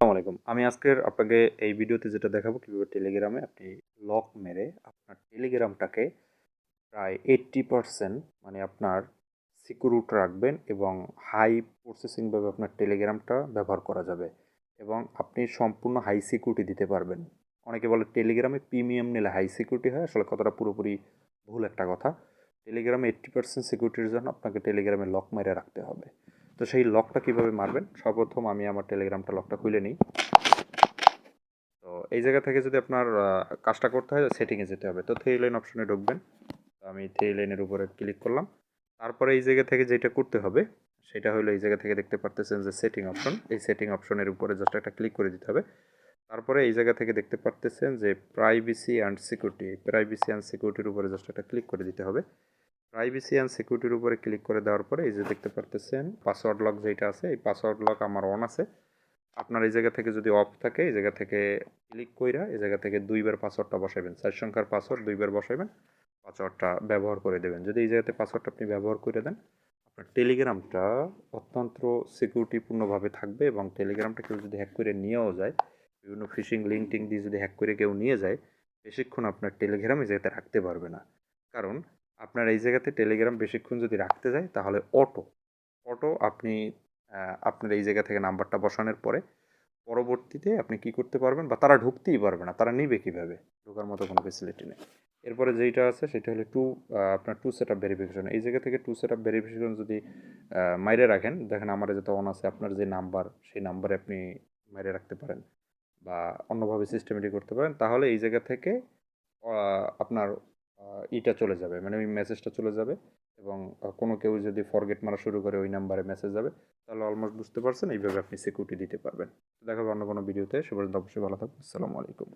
আসসালামু আলাইকুম। আমি আজকের আপনাকে এই ভিডিওতে যেটা দেখাবো, কীভাবে টেলিগ্রামে আপনি লক মেরে আপনার টেলিগ্রামটাকে প্রায় এইট্টি পারসেন্ট মানে আপনার সিকিউরিটি রাখবেন এবং হাই প্রসেসিংভাবে আপনার টেলিগ্রামটা ব্যবহার করা যাবে এবং আপনি সম্পূর্ণ হাই সিকিউরিটি দিতে পারবেন। অনেকে বলে টেলিগ্রামে প্রিমিয়াম নিলে হাই সিকিউরিটি হয়, আসলে কথাটা পুরোপুরি ভুল একটা কথা। টেলিগ্রামে এইট্টি পার্সেন্ট সিকিউরিটির জন্য আপনাকে টেলিগ্রামে লক মেরে রাখতে হবে। তো সেই লকটা কীভাবে মারবেন? সর্বপ্রথম আমি আমার টেলিগ্রামটা লকটা খুলে নিই। তো এই জায়গা থেকে যদি আপনার কাজটা করতে হয় সেটিংয়ে যেতে হবে। তো থ্রি লাইন অপশনে ঢুকবেন। আমি থ্রি লাইনের উপরে ক্লিক করলাম। তারপরে এই জায়গা থেকে যেটা করতে হবে, সেটা হলো এই জায়গা থেকে দেখতে পারতেছেন যে সেটিং অপশন এই সেটিং অপশনের উপরে জাস্ট একটা ক্লিক করে দিতে হবে। তারপরে এই জায়গা থেকে দেখতে পারতেছেন যে privacy and security privacy and সিকিউরিটির উপরে জাস্ট একটা ক্লিক করে দিতে হবে। প্রাইভেসি অ্যান্ড সিকিউরিটির উপরে ক্লিক করে দেওয়ার পরে এই যে দেখতে পারতেছেন পাসওয়ার্ড লক যেটা আছে, এই পাসওয়ার্ড লক আমার অন আছে। আপনার এই জায়গা থেকে যদি অফ থাকে, এই জায়গা থেকে ক্লিক কইরা এই জায়গা থেকে দুইবার পাসওয়ার্ডটা বসাবেন চার সংখ্যার পাসওয়ার্ড দুইবার বসাবেন পাসওয়ার্ডটা ব্যবহার করে দেবেন। যদি এই জায়গাতে পাসওয়ার্ডটা আপনি ব্যবহার করে দেন, আপনার টেলিগ্রামটা অত্যন্ত সিকিউরিটিপূর্ণভাবে থাকবে এবং টেলিগ্রামটা কেউ যদি হ্যাক করে নিয়েও যায়, বিভিন্ন ফিশিং লিঙ্ক টিঙ্ক দিয়ে যদি হ্যাক করে কেউ নিয়ে যায়, বেশিক্ষণ আপনার টেলিগ্রাম এই জায়গাতে রাখতে পারবে না। কারণ আপনার এই জায়গাতে টেলিগ্রাম বেশিক্ষণ যদি রাখতে যায়, তাহলে অটো। অটো আপনি আপনার এই জায়গা থেকে নাম্বারটা বসানোর পরে পরবর্তীতে আপনি কি করতে পারবেন বা তারা ঢুকতেই পারবে না, তারা নিবে কীভাবে? ঢোকার মতো কোনো ফেসিলিটি নেই। এরপরে যেইটা আছে, সেটা হলো টু আপনার টু সেট আপ ভেরিফিকেশন এই জায়গা থেকে টু সেট আপ ভেরিফিকেশন যদি মাইরে রাখেন, দেখেন আমার যাতে অন আছে আপনার যে নাম্বার, সেই নাম্বারে আপনি মাইরে রাখতে পারেন বা অন্যভাবে সিস্টেমেটিক করতে পারেন, তাহলে এই জায়গা থেকে আপনার ইটা চলে যাবে। মানে ওই মেসেজটা চলে যাবে এবং কোনো কেউ যদি ফরগেট মারা শুরু করে ওই নাম্বারে মেসেজ যাবে, তাহলে অলমোস্ট বুঝতে পারছেন এইভাবে আপনি সিকিউরিটি দিতে পারবেন। দেখা হবে অন্য কোনো ভিডিওতে সবাই অবশ্যই ভালো থাকবেন আসসালামু আলাইকুম।